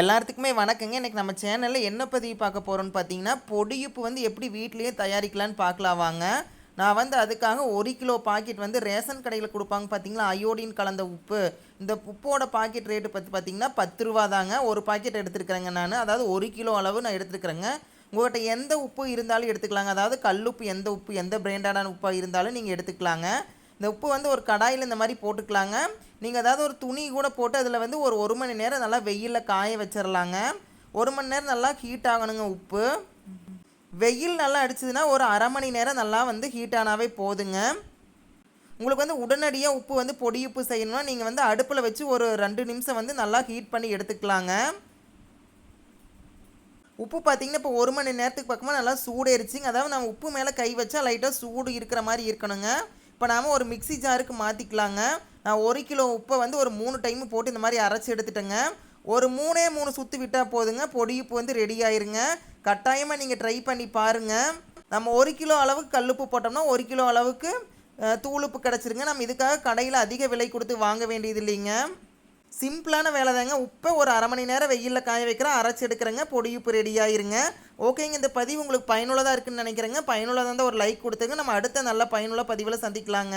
எல்லாத்துக்குமே வணக்கங்க. இன்றைக்கி நம்ம சேனலில் என்ன பதிவு பார்க்க போகிறோம்னு பார்த்தீங்கன்னா பொடியுப்பு வந்து எப்படி வீட்லேயே தயாரிக்கலான்னு பார்க்கலாம் வாங்க. நான் வந்து அதுக்காக ஒரு கிலோ பாக்கெட் வந்து ரேஷன் கடையில் கொடுப்பாங்க பார்த்தீங்களா? அயோடின் கலந்த உப்பு. இந்த உப்போட பாக்கெட் ரேட்டு பற்றி பார்த்தீங்கன்னா பத்து ரூபா தாங்க. ஒரு பாக்கெட் எடுத்துருக்குறேங்க நான். அதாவது ஒரு கிலோ அளவு நான் எடுத்துருக்குறேங்க. உங்கள்கிட்ட எந்த உப்பு இருந்தாலும் எடுத்துக்கலாங்க. அதாவது கல்லுப்பு எந்த உப்பு எந்த பிராண்டடான உப்பாக இருந்தாலும் நீங்கள் எடுத்துக்கலாங்க. இந்த உப்பு வந்து ஒரு கடாயில் இந்த மாதிரி போட்டுக்கலாங்க. நீங்கள் ஏதாவது ஒரு துணி கூட போட்டு அதில் வந்து ஒரு ஒரு மணி நேரம் நல்லா வெயிலில் காய வச்சிடலாங்க ஒரு மணி நேரம் நல்லா ஹீட் ஆகணுங்க உப்பு. வெயில் நல்லா அடிச்சதுன்னா ஒரு அரை மணி நேரம் நல்லா வந்து ஹீட் ஆனாவே போதுங்க. உங்களுக்கு வந்து உடனடியாக உப்பு வந்து பொடி உப்பு செய்யணும்னா நீங்கள் வந்து அடுப்பில் வச்சு ஒரு ரெண்டு நிமிஷம் வந்து நல்லா ஹீட் பண்ணி எடுத்துக்கலாங்க. உப்பு பார்த்தீங்கன்னா இப்போ ஒரு மணி நேரத்துக்கு பக்கமாக நல்லா சூடேறிச்சிங்க. அதாவது நம்ம உப்பு மேலே கை வச்சா லைட்டாக சூடு இருக்கிற மாதிரி இருக்கணுங்க. இப்போ ஒரு மிக்ஸி ஜாருக்கு மாற்றிக்கலாங்க நான் ஒரு கிலோ உப்பை வந்து ஒரு மூணு டைம் போட்டு இந்த மாதிரி அரைச்சி எடுத்துட்டேங்க. ஒரு மூணே மூணு சுற்றி விட்டால் போதுங்க. பொடி உப்பு வந்து ரெடி ஆயிருங்க. கட்டாயமாக நீங்கள் ட்ரை பண்ணி பாருங்கள் நம்ம ஒரு கிலோ அளவுக்கு கல்லுப்பு போட்டோம்னா ஒரு கிலோ அளவுக்கு தூளுப்பு கிடச்சிருங்க. நம்ம இதுக்காக கடையில் அதிக விலை கொடுத்து வாங்க வேண்டியது இல்லைங்க. சிம்பிளான வேலை தாங்க. உப்பை ஒரு அரை மணி நேரம் வெயிலில் காய வைக்கிறேன். அரைச்சி எடுக்கிறேங்க. பொடி உப்பு ரெடி ஆயிருங்க. ஓகேங்க இந்த பதிவு உங்களுக்கு பயனுள்ளதாக இருக்குன்னு நினைக்கிறேங்க. பயனுள்ளதாக இருந்தால் ஒரு லைக் கொடுத்துங்க. நம்ம அடுத்த நல்ல பயனுள்ள பதிவில் சந்திக்கலாங்க.